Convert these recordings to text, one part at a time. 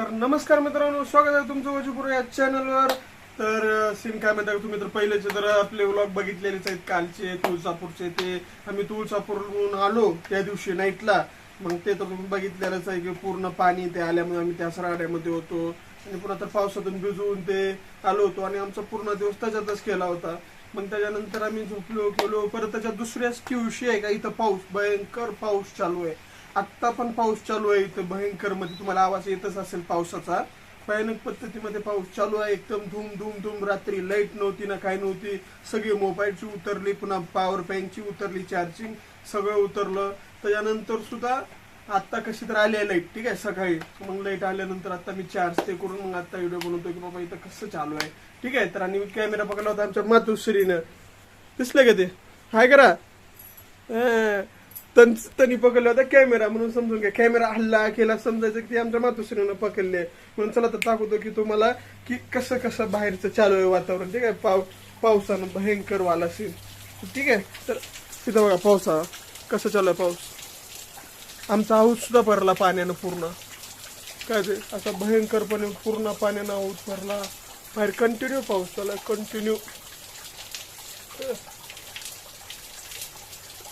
तर नमस्कार मित्रांनो स्वागत आहे तुमचं वजूपूर या चॅनलवर तर सीन काय म्हणता तुम्ही तर पहिलेचे तर आपले व्लॉग बघितलेलेच आहेत कालचे तुळजापूरचे ते. आम्ही तुळजापूरहून आलो त्या दिवशी नाईटला मग ते तर तुम्ही बघितलेलंच आहे की पूर्ण पाणी ते आल्यामुळे आम्ही त्या सराड्यामध्ये होतो. आणि पुन्हा तर पावसातून भिजवून ते आलो होतो आणि आमचा पूर्ण दिवस त्याच्यातच केला होता. मग त्याच्यानंतर आम्ही झोपलो केलो परत त्याच्या दुसऱ्याच दिवशी आहे का इथं पाऊस भयंकर पाऊस चालू आहे. आत्ता पण पाऊस चालू आहे इथं. भयंकरमध्ये तुम्हाला आवाज येतच असेल पावसाचा. भयानक पद्धतीमध्ये पाऊस चालू आहे. एकदम धूम धूम धूम रात्री. लाइट नव्हती ना काय नव्हती. सगळी मोबाईलची उतरली. पुन्हा पॉवर बँकची उतरली. चार्जिंग सगळं उतरलं. त्याच्यानंतर सुद्धा आत्ता कशी तर आली आहे लाइट ठीक आहे सकाळी. मग लाइट आल्यानंतर आता मी चार्ज ते करून मग आता व्हिडिओ बनवतो की बाबा इथं कसं चालू आहे. ठीक आहे तर आणि कॅमेरा पकडला होता आमच्या मातोश्रीनं. दिसलं का ते? हाय करा. त्यांनी पकडला होता कॅमेरा म्हणून समजून घ्या कॅमेरा हल्ला केला समजायचं की ते आमच्या मातोश्रीनं पकडले. म्हणून चला तर दाखवतो की तुम्हाला की कसं कसं बाहेरचं चालू आहे वातावरण. ठीक आहे? पाव पावसानं भयंकर वाला सीन ठीक आहे? तर तिथं बघा पावसा कसं चालू आहे पाऊस? आमचा हाऊस सुद्धा भरला पाण्यानं पूर्ण. काय ते? असा भयंकरपणे पूर्ण पाण्यानं हाऊस भरला. बाहेर कंटिन्यू पाऊस चालला कंटिन्यू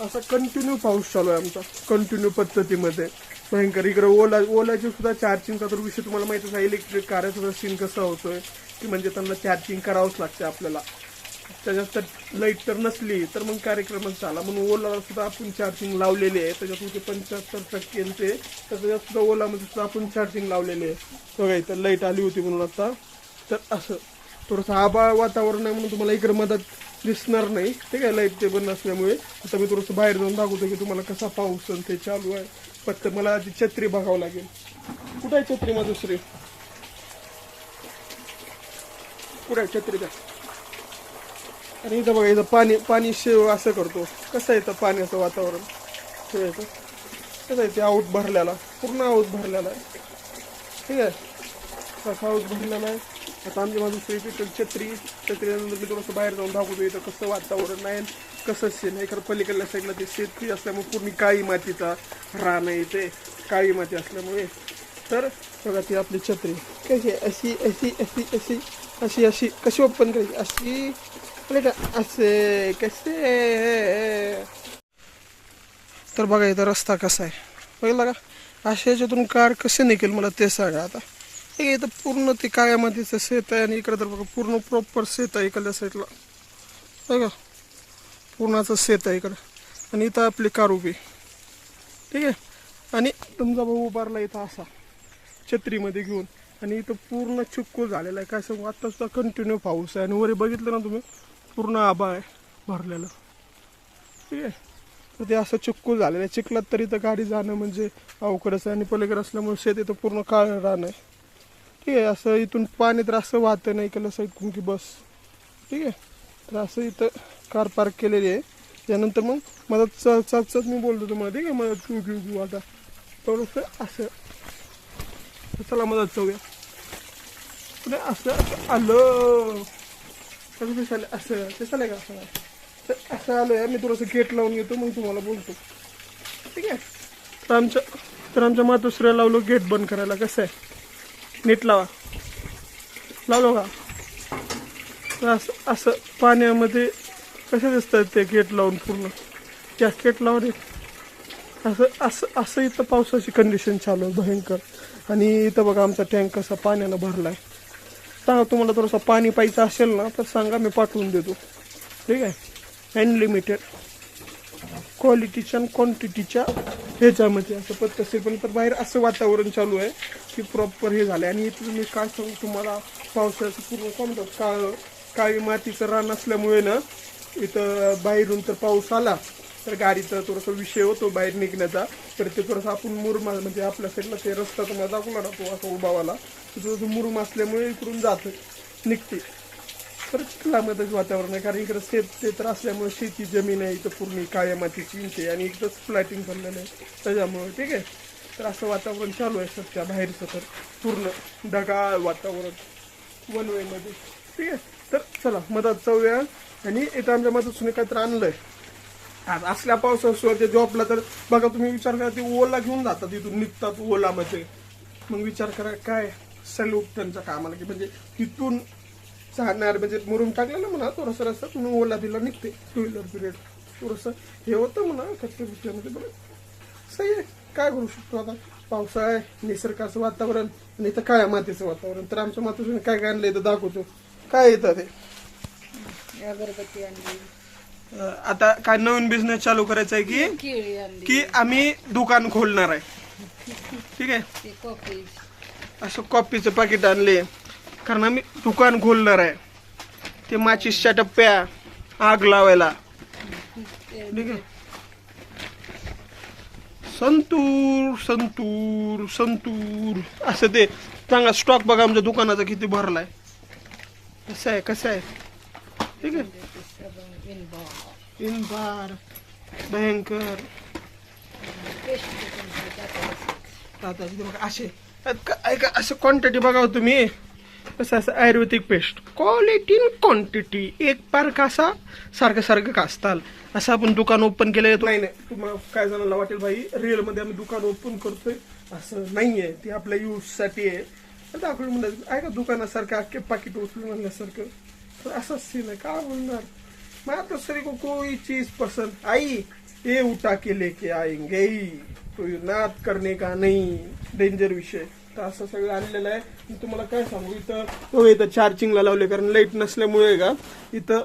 असा कंटिन्यू पाऊस चालू आहे आमचा. कंटिन्यू पद्धतीमध्ये. भयंकर. इकडे ओला ओलाची सुद्धा चार्जिंगचा तर विषय तुम्हाला माहितीच आहे. इलेक्ट्रिक कारचा सुद्धा सीन कसा होतोय की म्हणजे त्यांना चार्जिंग करावंच लागते आपल्याला. त्याच्यात तर लाइट तर नसली तर मग कार्यक्रमच झाला म्हणून ओलाला सुद्धा आपण चार्जिंग लावलेली आहे. त्याच्यात पंच्याहत्तर टक्के ते तर त्याच्यात सुद्धा ओलामध्ये सुद्धा आपण चार्जिंग लावलेली आहे. बघा इथं लाइट आली होती म्हणून आता. तर असं. थोडंसं आबाळ वातावरण आहे म्हणून तुम्हाला इकडे मदत दिसणार नाही. ते काय लाइट ते बंद असल्यामुळे आता मी थोडंसं बाहेर जाऊन दाखवतो की तुम्हाला कसा पाऊस आणि ते चालू आहे. फक्त मला आधी छत्री बघावं लागेल. कुठं आहे छत्री मग दुसरी कुठं आहे छत्री का आणि इथं बघा इथं पाणी पाणी शेव असं करतो. कसं आहे इथं पाण्याचं वातावरण? ठीक आहे कसं आहे ते आऊट भरलेला? पूर्ण आऊट भरलेला आहे. ठीक आहे? कसा आऊट भरलेला आहे? आता आमची माझं स्वीट छत्री छत्रीनंतर मी थोडंसं बाहेर जाऊन दाखवतो इथं कसं वातावरण नाही कसं शेण आहे. कारण पलीकडल्या साईडला ते शेतकरी असल्यामुळे पूर्ण काळी मातीचा रान आहे इथे. काळी माती असल्यामुळे. तर बघा ती आपली छत्री. कशी अशी अशी अशी अशी अशी अशी. कशी ओपन करायची? अशी. अरे का असे कसे? तर बघा इथं रस्ता कसा आहे. बघितला का? अशा याच्यातून कार कसे निघेल मला ते सांगा आता. हे इथं पूर्ण ते काळ्यामध्येचं शेत आहे आणि इकडं तर बघा पूर्ण प्रॉपर शेत आहे इकडल्या साईडला बघा पूर्णाचं शेत आहे इकडं. आणि इथं आपली कार उभी ठीक आहे? आणि तुमचा भाऊ उभारला इथं असा छत्रीमध्ये घेऊन. आणि इथं पूर्ण चिक्कू झालेला आहे. काय सांगू आत्ताच सुद्धा कंटिन्यू पाऊस आहे. आणि वरी बघितलं ना तुम्ही पूर्ण आबा आहे भरलेलं. ठीक आहे? तर ते असं चिक्कू झालेलं आहे. चिखलात तरी तर गाडी जाणं म्हणजे अवघडच आहे. आणि पलीकडे असल्यामुळे शेत इथं पूर्ण काळ रान आहे. ठीक आहे असं इथून पाणी तर असं वाहतं नाही केलं साईड की बस. ठीक आहे तर असं इथं कार पार्क केलेली आहे. त्यानंतर मग मला च मी बोलतो तुम्हाला ठीक आहे मला तू घेऊ घेऊ आता. थोडंसं असं चला मदत जाऊया. पुढे असं आलं. कसं दिसायला असं ते चालेल का? असं तर असं आलं मी थोडंसं गेट लावून घेतो मग तुम्हाला बोलतो. ठीक आहे? तर आमच्या तर आमच्या मातोश्रीला लावलो गेट बंद करायला कसं आहे? नीट लावा. लावलो का? असं असं पाण्यामध्ये कसे दिसतात ते गेट लावून पूर्ण? जॅकेट लावून असं असं असं इथं पावसाची कंडिशन चालू आहे भयंकर. आणि इथं बघा आमचा टँक कसा पाण्यानं भरला आहे सांगा तुम्हाला थोडंसं पाणी पाहिजे असेल ना तर सांगा मी पाठवून देतो. ठीक आहे? अनलिमिटेड क्वालिटीच्या आणि क्वांटिटीच्या ह्याच्यामध्ये. असं पद्धतशीर पण तर बाहेर असं वातावरण चालू आहे की प्रॉपर हे झालं आहे आणि इथं मी काय सांगू तुम्हाला पावसाचं पूर्ण समजा काळ काळी मातीचं रान असल्यामुळे ना इथं बाहेरून तर पाऊस आला तर गाडीचा थोडासा विषय होतो बाहेर निघण्याचा. तर ते थोडंसं आपण मुरुमा म्हणजे आपल्या साईडला ते रस्ता तुम्हाला दाखवला ना तो असा उभावाला तर थोडंसं मुरुम असल्यामुळे इकडून जातं निघते तर चिखलामध्येच वातावरण आहे. कारण इकडं शेत ते तर असल्यामुळे शेती जमीन आहे इथं पूर्ण काळ्या मातीची इंच आहे आणि इकडंच फ्लॅटिंग भरलेलं आहे. त्याच्यामुळे ठीक आहे. तर असं वातावरण चालू आहे सध्या बाहेरचं तर. पूर्ण ढगाळ वातावरण वन वेमध्ये ठीक आहे. तर चला मधात जाऊया आणि इथं आमच्या मधात सुने काहीतरी आहे आज असल्या पावसाशिवाय जॉबला तर बघा तुम्ही विचार करा ते ओला घेऊन जातात इथून निघतात ओलामध्ये. मग विचार करा काय सॅल्यूट त्यांच्या कामाला की म्हणजे तिथून जाणार म्हणजे मुरुम टाकलं ना म्हणा थोडंसं रस्ता म्हणून ओला बिला निघते. टू व्हीलर पिरियड थोडंसं हे होतं म्हणा खच्चे बिच्च्यामध्ये बरं. सही आहे. काय करू शकतो आता? पावसाळा आहे निसर्गाचं वातावरण आणि इथं काळ्या मातीचं वातावरण. तर आमच्या मातृश्रीने काय काय आणलं इथं दाखवतो. काय येतं ते? अगरबत्ती आणली. आता काय नवीन बिझनेस चालू करायचा आहे की की आम्ही दुकान खोलणार आहे. ठीक आहे? असं कॉफीचं पाकिट आणले. कारण आम्ही दुकान खोलणार आहे. ते माचीसच्या टप्प्या आग लावायला. ठीक आहे? संतूर संतूर संतूर. असं ते चांगला स्टॉक बघा आमच्या दुकानाचा किती भरलाय. कसं आहे कसं आहे? ठीक आहे? इनबार भयंकर. आता असे ऐका ऐका असं क्वांटिटी बघा हो तुम्ही. कसं असं आयुर्वेदिक पेस्ट. क्वालिटी क्वांटिटी एक पार कासा सारखं सारखं कासताल असं आपण दुकान ओपन केलं नाही नाही. तुम्हाला काय जणांना वाटेल भाई रिअलमध्ये आम्ही दुकान ओपन करतोय. असं नाही आहे ते आपल्या यूजसाठी आहे. तर दाखवून म्हणलं ऐका दुकानासारखं अख्खे पाकिट उचलून आणल्यासारखं? तर असंच सीन आहे. काय बोलणार? मग आता सरी को कोई चीज पसंत? आई ये उठा के लेके आएंगे. तो नाद करने का नाही. डेंजर विषय. तर असं सगळं आणलेलं आहे. मी तुम्हाला काय सांगू इथं हो, तो इथं चार्जिंगला लावले कारण लाइट नसल्यामुळे का? इथं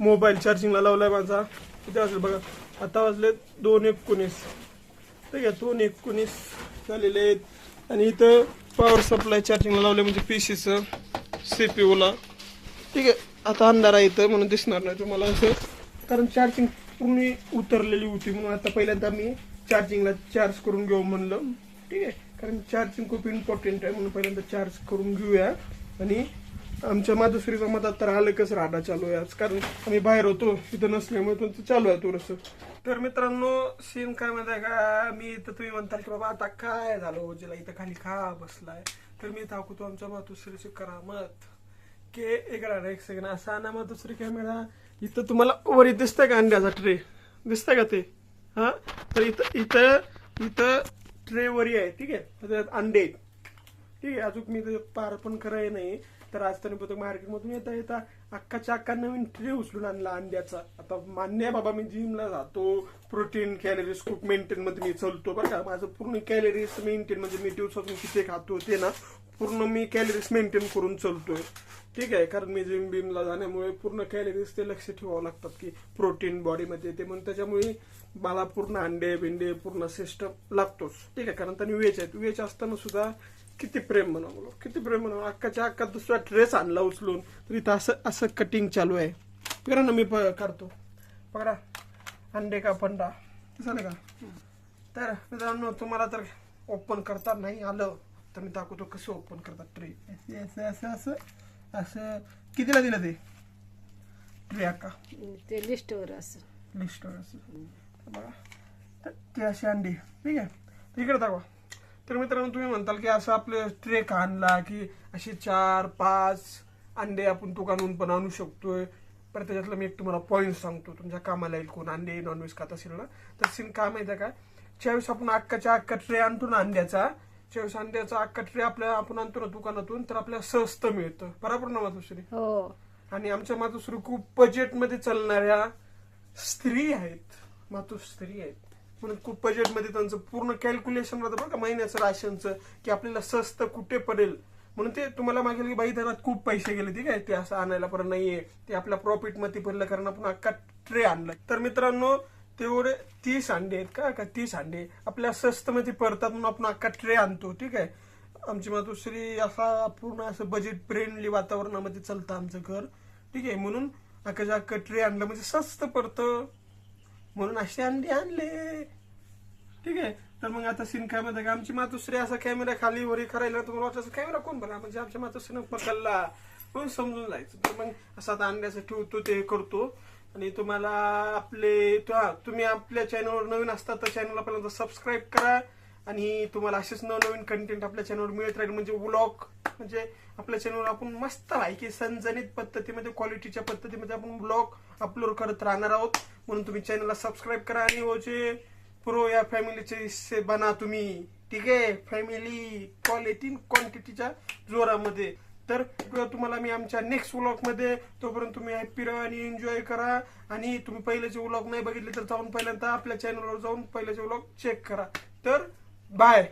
मोबाईल चार्जिंगला लावलाय माझा. इथे असेल बघा आता वाजले दोन एकोणीस. ठीक आहे दोन एकोणीस झालेले आहेत. आणि इथं पॉवर सप्लाय चार्जिंगला लावले म्हणजे पी सीचं सी पी ओला ठीक आहे आता अंधार आहे इथं म्हणून दिसणार नाही तुम्हाला असं. कारण चार्जिंग पूर्ण उतरलेली होती म्हणून आता पहिल्यांदा मी चार्जिंगला चार्ज करून घेऊ म्हणलं. ठीक आहे. कारण चार्जिंग खूप इम्पॉर्टंट आहे म्हणून पहिल्यांदा चार्ज करून घेऊया. आणि आमच्या मातोश्रीच्या मधात तर आलं कसं राडा चालू आहे आज. कारण आम्ही बाहेर होतो इथं नसल्यामुळे तुमचं चालू आहे थोडंसं. तर मित्रांनो सीन काय माहिती आहे का? मी इथं तुम्ही म्हणताल की बाबा आता काय झालं? ओजीला इथं खाली खा बसलाय. तर मी दाखवतो आमच्या मातुश्रीची करामत के एक राडा एक सेकंड असा ना मातुश्री दुसरी कॅमेरा इथं तुम्हाला वरी दिसतंय का अंड्याचा ट्रे दिसतंय का ते? हा? तर इथं इथं इथं ट्रे वरी आहे ठीक आहे? त्याच्यात अंडे ठीक आहे अजून मी पार पण कराय नाही. तर आज तरी बघतो मार्केटमधून येता येता अक्काच्या अक्का नवीन ट्रे उचलून आणला अंड्याचा. आता मान्य आहे बाबा मी जिमला जातो प्रोटीन कॅलरीज खूप मेंटेन मध्ये मी चलतो बरं का. माझं पूर्ण कॅलरीज मेंटेन म्हणजे मी दिवसातून किती खातो ते ना पूर्ण मी कॅलरीज मेंटेन करून चलतोय. ठीक आहे कारण मी जिम बिमला जाण्यामुळे पूर्ण कॅलरीज ते लक्ष ठेवावं लागतात की प्रोटीन बॉडीमध्ये ते. म्हणून त्याच्यामुळे मला पूर्ण अंडे बिंडे पूर्ण सिस्टम लागतोच. ठीक आहे कारण त्यांनी वेज आहेत. वेज असताना सुद्धा किती प्रेम म्हणावं. किती प्रेम म्हणावं. अक्काच्या अक्का दुसरा ड्रेस आणला उचलून. तर इथं असं असं कटिंग चालू आहे. बघा ना मी प- करतो पकडा अंडे का पंडा झालं का? तर मित्रांनो तुम्हाला तर ओपन करता नाही आलं. तर मी दाखवतो कसं ओपन करतात ट्रे असं असं असं असं कितीला दिलं ते? ट्रे अक्का ते लिस्टवर असं. लिस्टवर असं. बघा. तर ते असे अंडे. ठीक आहे? तर इकडे दाखवा. तर मित्रांनो तुम्ही म्हणताल की असं आपलं ट्रे का आणला की असे चार पाच अंडे आपण दुकानहून पण आणू शकतोय. पर त्याच्यातलं मी एक तुम्हाला पॉईंट सांगतो. तुमच्या कामाला येईल कोण अंडे नॉनव्हेज खात असेल ना. तर सीन काय माहिती आहे का? ज्यावेळेस आपण अक्काच्या अक्का ट्रे आणतो ना अंड्याचा अंड्याचा अक्का ट्रे आपल्या आपण आणतो ना दुकानातून तर आपल्याला स्वस्त मिळतं. बरोबर ना मातोश्री? हो. आणि आमच्या मातोश्री खूप बजेटमध्ये चालणाऱ्या स्त्री आहेत. मातोश्री आहेत. म्हणून खूप बजेटमध्ये त्यांचं पूर्ण कॅल्क्युलेशन राहतं का महिन्याचं राशनचं की आपल्याला स्वस्त कुठे पडेल. म्हणून ते तुम्हाला मागेल की बाई त्याला खूप पैसे गेले ठीक आहे? ते असं आणायला पण नाहीये. ते आपल्या प्रॉफिटमध्ये पडलं कारण आपण अख्खा ट्रे आणला तर मित्रांनो तेवढे तीस अंडे आहेत का? का तीस अंडे? आपल्या स्वस्त मध्ये पडतात म्हणून आपण अख्खा ट्रे आणतो ठीक आहे? आमची मातोश्री असा पूर्ण असं बजेट फ्रेंडली वातावरणामध्ये चालतं आमचं घर ठीक आहे? म्हणून अख्खाच्या अख्खा ट्रे आणलं म्हणजे स्वस्त पडतं म्हणून असे अंडे आणले. ठीक आहे? तर मग आता सीन काय म्हणतात आमची मातोश्री असा कॅमेरा खाली वरी करायला तुम्हाला वाटतं कॅमेरा कोण बरा म्हणजे आमच्या मातोश्रीनं पकडला म्हणून समजून जायचं. तर मग असं आता अंड्याचं ठेवतो ते करतो. आणि तुम्हाला आपले तुम्ही आपल्या चॅनलवर नवीन असतात तर चॅनलला पहिल्यांदा सबस्क्राईब करा. आणि तुम्हाला असेच नवनवीन कंटेंट आपल्या चॅनलवर मिळत राहील. म्हणजे व्लॉग म्हणजे आपल्या चॅनलवर आपण मस्त आहे की संजनित पद्धतीमध्ये क्वालिटीच्या पद्धतीमध्ये आपण ब्लॉग अपलोड करत राहणार आहोत. म्हणून तुम्ही चॅनलला सबस्क्राईब करा आणि हो जे प्रो या फॅमिलीचे हिस्से बना तुम्ही. ठीक आहे? फॅमिली क्वालिटी क्वांटिटीच्या जोरामध्ये. तर तुम्हाला मी आमच्या नेक्स्ट व्लॉगमध्ये तोपर्यंत तुम्ही हॅप्पी राहा आणि एन्जॉय करा. आणि तुम्ही पहिल्याचे व्लॉग नाही बघितले तर जाऊन पहिल्यांदा आपल्या चॅनलवर जाऊन पहिल्याचे व्लॉग चेक करा. तर बाय